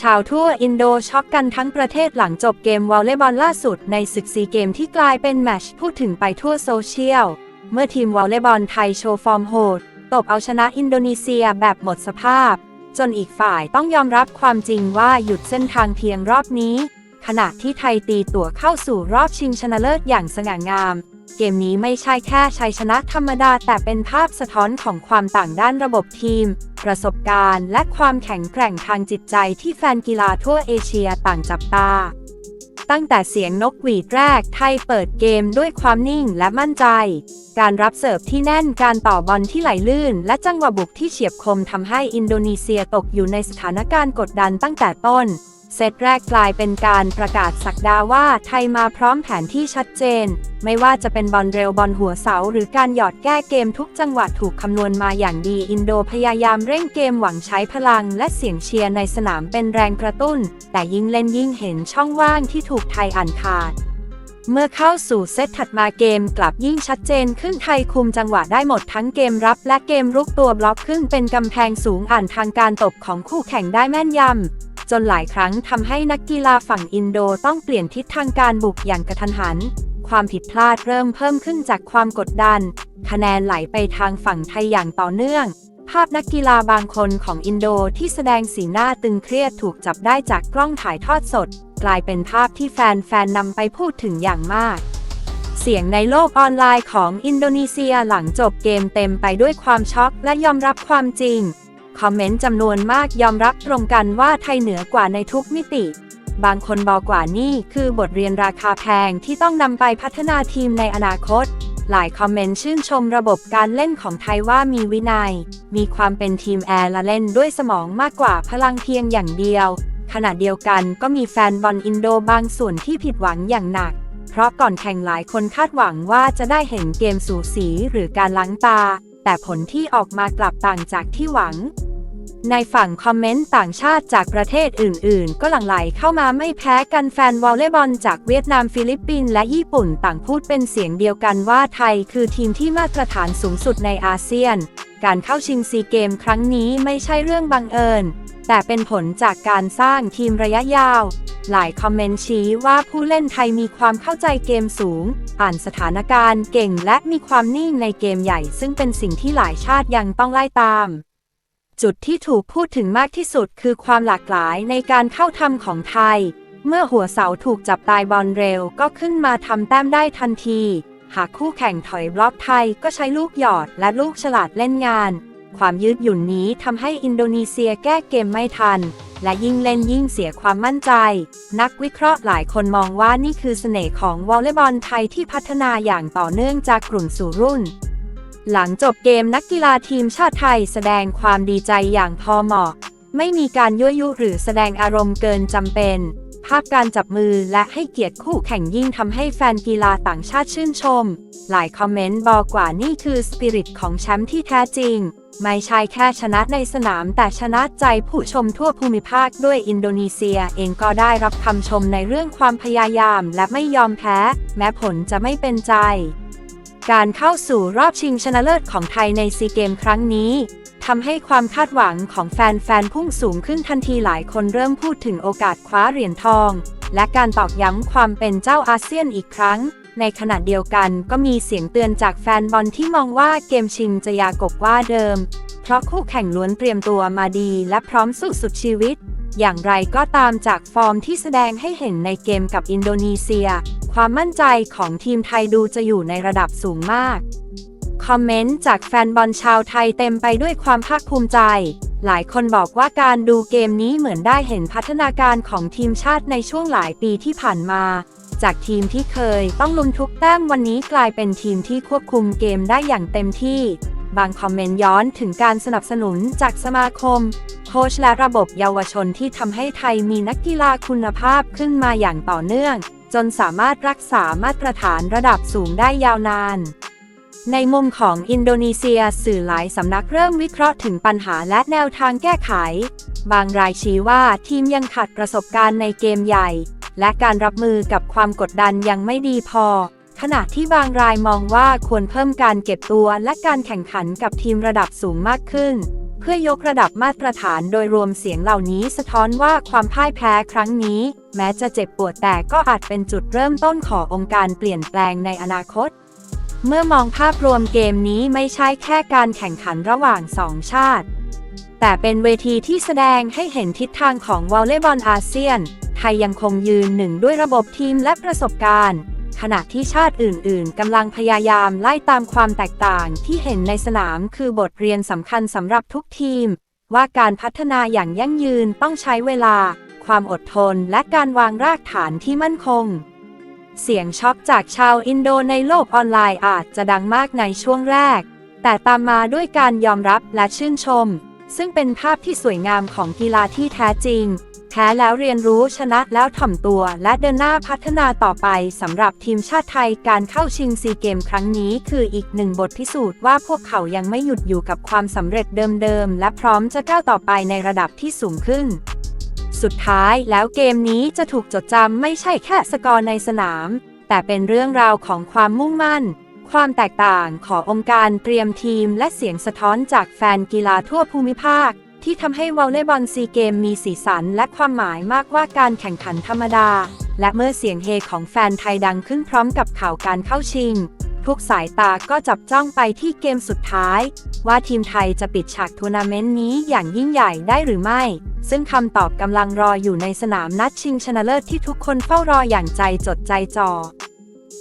ชาวทั่วอินโดช็อกกันทั้งประเทศหลังจบเกมวอลเลย์บอลล่าสุดในศึกซีเกมที่กลายเป็นแมชพูดถึงไปทั่วโซเชียล เมื่อทีมวอลเลย์บอลไทยโชว์ฟอร์มโหด ตบเอาชนะอินโดนีเซียแบบหมดสภาพ จนอีกฝ่ายต้องยอมรับความจริงว่าหยุดเส้นทางเพียงรอบนี้ ขณะที่ไทยตีตั๋วเข้าสู่รอบชิงชนะเลิศอย่างสง่างาม เกมนี้ไม่ใช่แค่ชัยชนะธรรมดา แต่เป็นภาพสะท้อนของความต่างด้านระบบทีม ประสบการณ์ และความแข็งแกร่งทางจิตใจที่แฟนกีฬาทั่วเอเชียต่างจับตา ตั้งแต่เสียงนกหวีดแรกไทยเปิดเกมด้วยความนิ่งและมั่นใจ การรับเสิร์ฟที่แน่นการต่อบอลที่ไหลลื่น และจังหวะบุกที่เฉียบคมทำให้อินโดนีเซียตกอยู่ในสถานการณ์กดดันตั้งแต่ต้น เซตแรกกลายเป็นการประกาศสักดาว่าไทยมาพร้อมแผนที่ชัดเจน ไม่ว่าจะเป็นบอลเร็วบอลหัวเสา หรือการหยอดแก้เกมทุกจังหวะถูกคำนวณมาอย่างดีอินโดพยายามเร่งเกมหวังใช้พลังและเสียงเชียร์ในสนามเป็นแรงกระตุ้น แต่ยิ่งเล่นยิ่งเห็นช่องว่างที่ถูกไทยอ่านขาดเมื่อเข้าสู่เซตถัดมาเกมกลับยิ่งชัดเจนขึ้นไทยคุมจังหวะได้หมดทั้งเกมรับและเกมรุกตัวบล็อกขึ้นเป็นกำแพงสูงอ่านทางการตบของคู่แข่งได้แม่นยำ จนหลายครั้งทำให้นักกีฬาฝั่งอินโดต้องเปลี่ยนทิศทางการบุกอย่างกระทันหัน ความผิดพลาดเริ่มเพิ่มขึ้นจากความกดดัน คะแนนไหลไปทางฝั่งไทยอย่างต่อเนื่อง ภาพนักกีฬาบางคนของอินโดที่แสดงสีหน้าตึงเครียดถูกจับได้จากกล้องถ่ายทอดสด กลายเป็นภาพที่แฟนๆนำไปพูดถึงอย่างมากเสียงในโลกออนไลน์ของอินโดนีเซียหลังจบเกมเต็มไปด้วยความช็อกและยอมรับความจริง คอมเมนต์จำนวนมากยอมรับตรงกันว่าไทยเหนือกว่าในทุกมิติ บางคนบอกว่านี่คือบทเรียนราคาแพงที่ต้องนำไปพัฒนาทีมในอนาคต หลายคอมเมนต์ชื่นชมระบบการเล่นของไทยว่ามีวินัย มีความเป็นทีมแอร์และเล่นด้วยสมองมากกว่าพลังเพียงอย่างเดียว ขณะเดียวกันก็มีแฟนบอลอินโดบางส่วนที่ผิดหวังอย่างหนัก เพราะก่อนแข่งหลายคนคาดหวังว่าจะได้เห็นเกมสูสีหรือการล้างตาแต่ผลที่ออกมากลับต่างจากที่หวัง ในฝั่งคอมเมนต์ต่างชาติจากประเทศอื่น ๆ ก็หลั่งไหลเข้ามาไม่แพ้กันแฟนวอลเลย์บอลจากเวียดนามฟิลิปปินส์และญี่ปุ่นต่างพูดเป็นเสียงเดียวกันว่าไทยคือทีมที่มาตรฐานสูงสุดในอาเซียน การเข้าชิงซีเกมครั้งนี้ไม่ใช่เรื่องบังเอิญ แต่เป็นผลจากการสร้างทีมระยะยาว หลายคอมเมนต์ชี้ว่าผู้เล่นไทยมีความเข้าใจเกมสูง อ่านสถานการณ์เก่งและมีความนิ่งในเกมใหญ่ ซึ่งเป็นสิ่งที่หลายชาติยังต้องไล่ตาม จุดที่ถูกพูดถึงมากที่สุดคือความหลากหลายในการเข้าทำของไทย เมื่อหัวเสาถูกจับตายบอลเร็วก็ขึ้นมาทำแต้มได้ทันที หากคู่แข่งถอยบล็อกไทยก็ใช้ลูกหยอดและลูกฉลาดเล่นงาน ความยืดหยุ่นนี้ทำให้อินโดนีเซียแก้เกมไม่ทัน และยิ่งเล่นยิ่งเสียความมั่นใจ นักวิเคราะห์หลายคนมองว่านี่คือเสน่ห์ของวอลเลย์บอลไทยที่พัฒนาอย่างต่อเนื่องจากกลุ่มสู่รุ่น หลังจบเกมนักกีฬาทีมชาติไทยแสดงความดีใจอย่างพอเหมาะ ไม่มีการยั่วยุหรือแสดงอารมณ์เกินจำเป็น ภาพการจับมือและให้เกียรติคู่แข่งยิ่งทำให้แฟนกีฬาต่างชาติชื่นชม หลายคอมเมนต์บอกว่านี่คือสปิริตของแชมป์ที่แท้จริง ไม่ใช่แค่ชนะในสนามแต่ชนะใจผู้ชมทั่วภูมิภาคด้วยอินโดนีเซียเองก็ได้รับคำชมในเรื่องความพยายามและไม่ยอมแพ้ แม้ผลจะไม่เป็นใจ การเข้าสู่รอบชิงชนะเลิศของไทยในซีเกมครั้งนี้ทำให้ความคาดหวังของแฟนๆพุ่งสูงขึ้นทันทีหลายคนเริ่มพูดถึงโอกาสคว้าเหรียญทอง และการตอกย้ำความเป็นเจ้าอาเซียนอีกครั้ง ในขณะเดียวกันก็มีเสียงเตือนจากแฟนบอลที่มองว่าเกมชิงจะยากกว่าเดิม เพราะคู่แข่งล้วนเตรียมตัวมาดีและพร้อมสู้สุดชีวิตอย่างไรก็ตามจากฟอร์มที่แสดงให้เห็นในเกมกับอินโดนีเซีย ความมั่นใจของทีมไทยดูจะอยู่ในระดับสูงมาก คอมเมนต์จากแฟนบอลชาวไทยเต็มไปด้วยความภาคภูมิใจ หลายคนบอกว่าการดูเกมนี้เหมือนได้เห็นพัฒนาการของทีมชาติในช่วงหลายปีที่ผ่านมา จากทีมที่เคยต้องลุ้นทุกแต้มวันนี้กลายเป็นทีมที่ควบคุมเกมได้อย่างเต็มที่ บางคอมเมนต์ย้อนถึงการสนับสนุนจากสมาคม โค้ชและระบบเยาวชนที่ทำให้ไทยมีนักกีฬาคุณภาพขึ้นมาอย่างต่อเนื่อง จนสามารถรักษามาตรฐานระดับสูงได้ยาวนาน ในมุมของอินโดนีเซียสื่อหลายสำนักเริ่มวิเคราะห์ถึงปัญหาและแนวทางแก้ไข บางรายชี้ว่าทีมยังขาดประสบการณ์ในเกมใหญ่ และการรับมือกับความกดดันยังไม่ดีพอ ขณะที่บางรายมองว่าควรเพิ่มการเก็บตัวและการแข่งขันกับทีมระดับสูงมากขึ้นเพื่อยกระดับมาตรฐานโดยรวมเสียงเหล่านี้สะท้อนว่าความพ่ายแพ้ครั้งนี้ แม้จะเจ็บปวดแต่ก็อาจเป็นจุดเริ่มต้นขององค์การเปลี่ยนแปลงในอนาคต เมื่อมองภาพรวมเกมนี้ไม่ใช่แค่การแข่งขันระหว่างสองชาติ แต่เป็นเวทีที่แสดงให้เห็นทิศทางของวอลเลย์บอลอาเซียน ไทยยังคงยืนหนึ่งด้วยระบบทีมและประสบการณ์ ขณะที่ชาติอื่น ๆกำลังพยายามไล่ตามความแตกต่างที่เห็นในสนามคือบทเรียนสำคัญสำหรับทุกทีม ว่าการพัฒนาอย่างยั่งยืนต้องใช้เวลา ความอดทนและการวางรากฐานที่มั่นคง เสียงช็อกจากชาวอินโดในโลกออนไลน์อาจจะดังมากในช่วงแรก แต่ตามมาด้วยการยอมรับและชื่นชม ซึ่งเป็นภาพที่สวยงามของกีฬาที่แท้จริง แพ้แล้วเรียนรู้ชนะแล้วถ่อมตัวและเดินหน้าพัฒนาต่อไปสำหรับทีมชาติไทยการเข้าชิงซีเกมครั้งนี้ คืออีกหนึ่งบทพิสูจน์ว่าพวกเขายังไม่หยุดอยู่กับความสำเร็จเดิมๆและพร้อมจะก้าวต่อไปในระดับที่สูงขึ้น สุดท้ายแล้วเกมนี้จะถูกจดจำไม่ใช่แค่สกอร์ในสนาม แต่เป็นเรื่องราวของความมุ่งมั่น ความแตกต่างขององค์การเตรียมทีม และเสียงสะท้อนจากแฟนกีฬาทั่วภูมิภาค ที่ทำให้วอลเลย์บอลซีเกมมีสีสันและความหมายมากกว่าการแข่งขันธรรมดา และเมื่อเสียงเฮของแฟนไทยดังขึ้นพร้อมกับข่าวการเข้าชิง ทุกสายตาก็จับจ้องไปที่เกมสุดท้าย ว่าทีมไทยจะปิดฉากทัวร์นาเมนต์นี้อย่างยิ่งใหญ่ได้หรือไม่ ซึ่งคำตอบกำลังรออยู่ในสนามนัดชิงชนะเลิศที่ทุกคนเฝ้ารออย่างใจจดใจจ่อ